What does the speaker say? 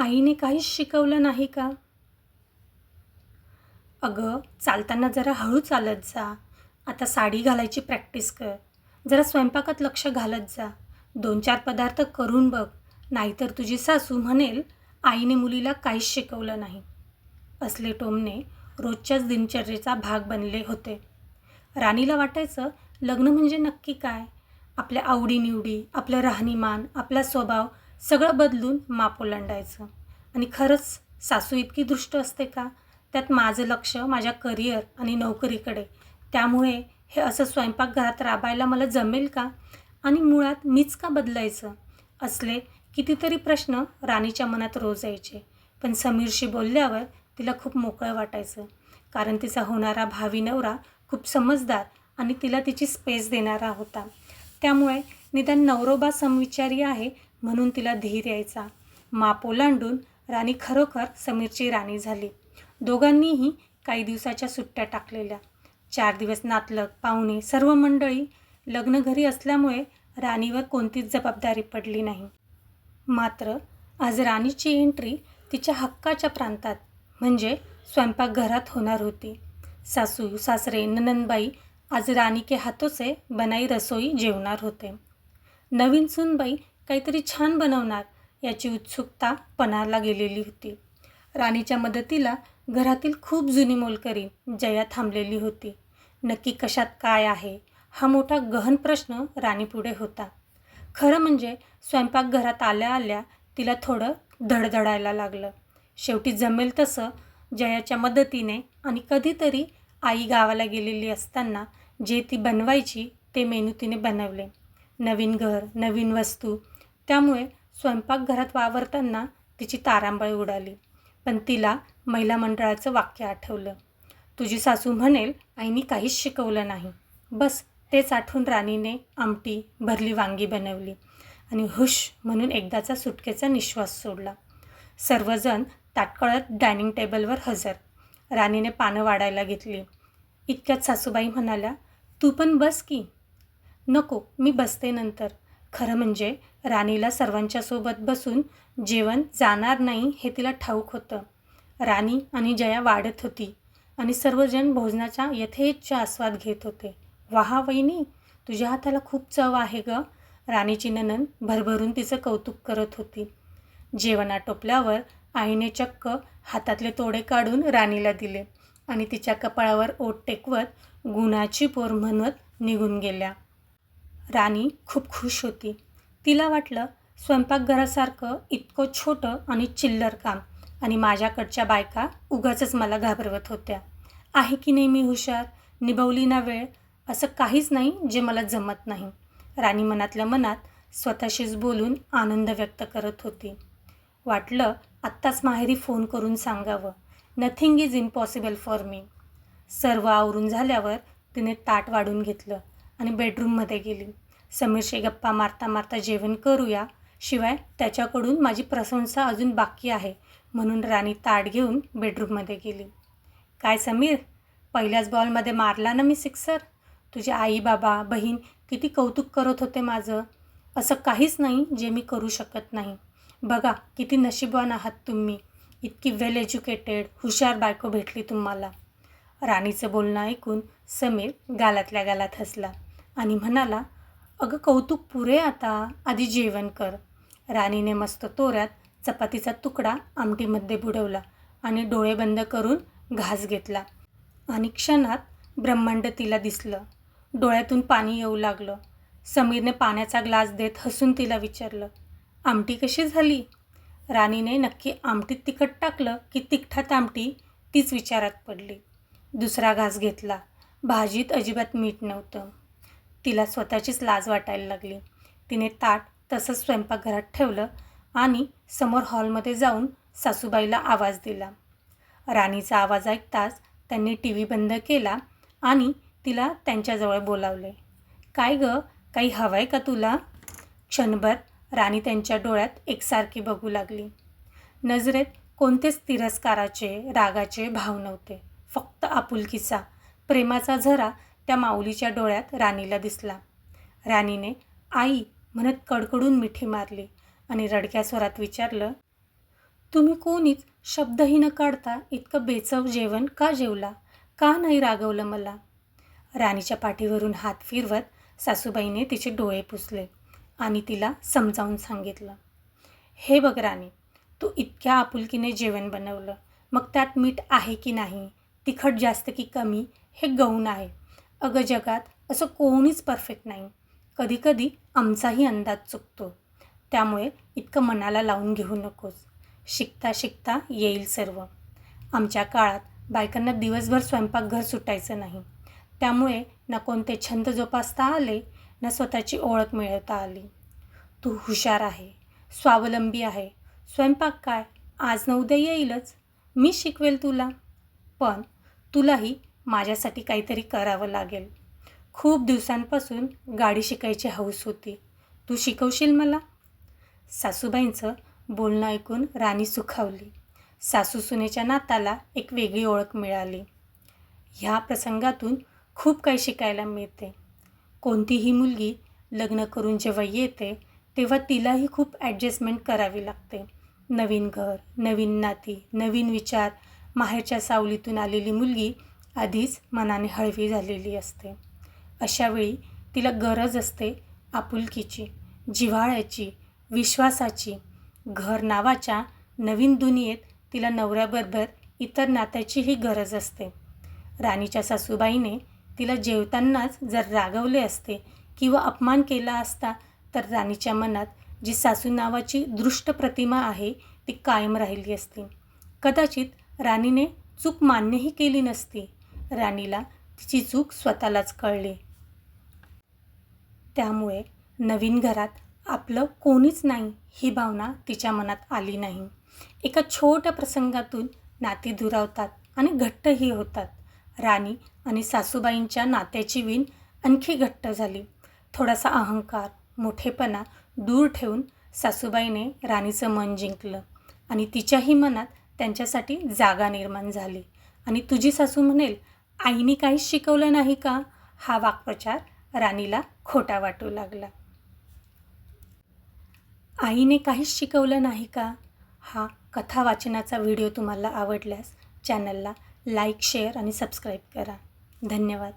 आईने काहीच शिकवलं नाही का? अगं चालताना जरा हळू चालत जा. आता साडी घालायची प्रॅक्टिस कर. जरा स्वयंपाकात लक्ष घालत जा. दोन चार पदार्थ करून बघ. नाहीतर तुझी सासू म्हणेल आईने मुलीला काहीच शिकवलं नाही. असले टोमणे रोजच्याच दिनचर्येचा भाग बनले होते. राणीला वाटायचं लग्न म्हणजे नक्की काय? आपल्या आवडीनिवडी आपलं राहणीमान आपला स्वभाव सगळं बदलून माप ओलांडायचं. आणि खरंच सासू इतकी दृष्ट असते का? त्यात माझं लक्ष माझ्या करिअर आणि नोकरीकडे. त्यामुळे हे असं स्वयंपाकघरात राबायला मला जमेल का? आणि मुळात मीच का बदलायचं? असले कितीतरी प्रश्न राणीच्या मनात रोज यायचे. पण समीरशी बोलल्यावर तिला खूप मोकळं वाटायचं. कारण तिचा होणारा भावी नवरा खूप समजदार आणि तिला तिची स्पेस देणारा होता. त्यामुळे निदान नवरोबा समविचारी आहे म्हणून तिला धीर यायचा. माप ओलांडून राणी खरोखर समीरची राणी झाली. दोघांनीही काही दिवसाच्या सुट्ट्या टाकलेल्या. चार दिवस नातलग पाहुणे सर्व मंडळी लग्न घरी असल्यामुळे राणीवर कोणतीच जबाबदारी पडली नाही. मात्र आज राणीची एंट्री तिच्या हक्काच्या प्रांतात म्हणजे स्वयंपाकघरात होणार होती. सासू सासरे ननंदबाई आज राणी के हातों बनाई रसोई जेवणार होते. नवीन सूनबाई काहीतरी छान बनवणार याची उत्सुकता पणाला गेलेली होती. राणीच्या मदतीला घरातील खूप जुनी मोलकरी जया थांबलेली होती. नक्की कशात काय आहे हा मोठा गहन प्रश्न राणीपुढे होता. खरं म्हणजे स्वयंपाकघरात आल्या आल्या तिला थोडं धडधडायला लागलं. शेवटी जमेल तसं जयाच्या मदतीने आणि कधीतरी आई गावाला गेलेली असताना जे ती बनवायची ते मेनू तिने बनवले. नवीन घर नवीन वस्तू त्यामुळे स्वयंपाकघरात वावरताना तिची तारांबळ उडाली. पण तिला महिला मंडळाचं वाक्य आठवलं. तुझी सासू म्हणेल आईनी काहीच शिकवलं नाही. बस तेच आठवून राणीने आमटी भरली वांगी बनवली. आणि हुश म्हणून एकदाचा सुटकेचा निश्वास सोडला. सर्वजण ताटकळत डायनिंग टेबलवर हजर. राणीने पानं वाढायला घेतली. इतक्यात सासूबाई म्हणाल्या तू पण बस की. नको मी बसते नंतर. खरं म्हणजे राणीला सर्वांच्या सोबत बसून जेवण जाणार नाही हे तिला ठाऊक होतं. राणी आणि जया वाढत होती आणि सर्वजण भोजनाचा यथेच्छ आस्वाद घेत होते. वाहा वहिनी तुझ्या हाताला खूप चव आहे ग. राणीची ननन भरभरून तिचं कौतुक करत होती. जेवण आटोपल्यावर आईने चक्क हातातले तोडे काढून राणीला दिले आणि तिच्या कपाळावर ओट टेकवत गुणाची पोर म्हणत निघून गेल्या. राणी खूप खुश होती. तिला वाटलं स्वयंपाकघरासारखं इतकं छोटं आणि चिल्लर काम आणि माझ्याकडच्या बायका उगाचच मला घाबरवत होत्या. आहे की नाही मी हुशार निभवली ना वेळ असं काहीच नाही जे मला जमत नाही. राणी मनातल्या मनात स्वतःशीच बोलून आनंद व्यक्त करत होती. वाटलं आत्ताच माहेरी फोन करून सांगावं. Nothing is impossible for me सर्व आवरून झाल्यावर तिने ताट वाढून घेतलं. आणि बेडरूममध्ये गेली. समीरशी गप्पा मारता मारता जेवण करूया. शिवाय त्याच्याकडून माझी प्रशंसा अजून बाकी आहे म्हणून राणी ताट घेऊन बेडरूममध्ये गेली. काय समीर पहिल्याच बॉलमध्ये मारला ना मी सिक्सर तुझे आई बाबा बहीण किती कौतुक करत होते माझं. असं काहीच नाही जे मी करू शकत नाही. बघा किती नशीबवान आहात तुम्ही. इतकी वेल एज्युकेटेड हुशार बायको भेटली तुम्हाला. राणीचं बोलणं ऐकून समीर गालातल्या गालात हसला. आणि म्हणाला अगं कौतुक पुरे आता आधी जेवण कर. राणीने मस्त तोऱ्यात चपातीचा तुकडा आमटीमध्ये बुडवला आणि डोळे बंद करून घास घेतला. आणि क्षणात ब्रह्मांड तिला दिसलं. डोळ्यातून पाणी येऊ लागलं. समीरने पाण्याचा ग्लास देत हसून तिला विचारलं आमटी कशी झाली? राणीने नक्की आमटीत तिखट टाकलं की तिखटात आमटी तीच विचारात पडली. दुसरा घास घेतला. भाजीत अजिबात मीठ नव्हतं. तिला स्वतःचीच लाज वाटायला लागली. तिने ताट तसंच स्वयंपाकघरात ठेवलं आणि समोर हॉलमध्ये जाऊन सासूबाईला आवाज दिला. राणीचा आवाज ऐकताच त्यांनी टी व्ही बंद केला आणि तिला त्यांच्याजवळ बोलावले. काय गं? काही हवं आहे का तुला? क्षणभर राणी त्यांच्या डोळ्यात एकसारखी बघू लागली. नजरेत कोणतेच तिरस्काराचे रागाचे भाव नव्हते. फक्त आपुलकीचा प्रेमाचा झरा त्या माऊलीच्या डोळ्यात राणीला दिसला. राणीने आई म्हणत कडकडून मिठी मारली आणि रडक्या स्वरात विचारलं तुम्ही कोणीच शब्दही न काढता इतकं बेचव जेवण का जेवला? का नाही रागवलं मला? राणीच्या पाठीवरून हात फिरवत सासूबाईने तिचे डोळे पुसले आणि तिला समजावून सांगितलं हे बघ राणी तू इतक्या आपुलकीने जेवण बनवलं. मग त्यात मीठ आहे की नाही? तिखट जास्त की कमी? हे गौण आहे अगं जगात असं कोणीच परफेक्ट नाही. कधीकधी आमचाही अंदाज चुकतो. त्यामुळे इतकं मनाला लावून घेऊ नकोस. शिकता शिकता येईल सर्व. आमच्या काळात बायकांना दिवसभर स्वयंपाकघर सुटायचं नाही. त्यामुळे ना कोणते छंद जोपासता आले ना स्वतःची ओळख मिळवता आली. तू हुशार आहे स्वावलंबी आहे. स्वयंपाक काय? आज न उद्या येईलच. मी शिकवेल तुला. पण तुलाही माझ्यासाठी काहीतरी करावं लागेल. खूप दिवसांपासून गाडी शिकायची हौस होती. तू शिकवशील मला? सासूबाईंचं बोलणं ऐकून राणी सुखावली. सासू सुनेच्या नाताला एक वेगळी ओळख मिळाली. ह्या प्रसंगातून खूप काही शिकायला मिळते. कोणतीही मुलगी लग्न करून जेव्हा येते तेव्हा तिलाही खूप ॲडजस्टमेंट करावी लागते. नवीन घर नवीन नाती नवीन विचार माहेरच्या सावलीतून आलेली मुलगी आधीच मनाने हळवी झालेली असते. अशावेळी तिला गरज असते आपुलकीची जिव्हाळ्याची विश्वासाची. घर नावाच्या नवीन दुनियेत तिला नवऱ्याबरोबर इतर नात्याचीही गरज असते. राणीच्या सासूबाईने तिला जेवतानाच जर रागवले असते किंवा अपमान केला असता तर राणीच्या मनात जी सासू नावाची दृष्ट प्रतिमा आहे ती कायम राहिली असती. कदाचित राणीने चूक मान्यही केली नसती. राणीला तिची चूक स्वतःलाच कळली. त्यामुळे नवीन घरात आपलं कोणीच नाही ही भावना तिच्या मनात आली नाही. एका छोट्या प्रसंगातून नाती दुरावतात आणि घट्टही होतात. राणी आणि सासूबाईंच्या नात्याची विण आणखी घट्ट झाली. थोडासा अहंकार मोठेपणा दूर ठेवून सासूबाईने राणीचं मन जिंकलं आणि तिच्याही मनात त्यांच्यासाठी जागा निर्माण झाली. आणि तुझी सासू म्हणेल आईने काहीच शिकवलं नाही का? हा वाक्प्रचार राणीला खोटा वाटू लागला. आईने काहीच शिकवलं नाही का? हा कथा वाचनाचा व्हिडिओ तुम्हाला आवडल्यास चॅनलला लाईक शेअर आणि सबस्क्राईब करा. धन्यवाद.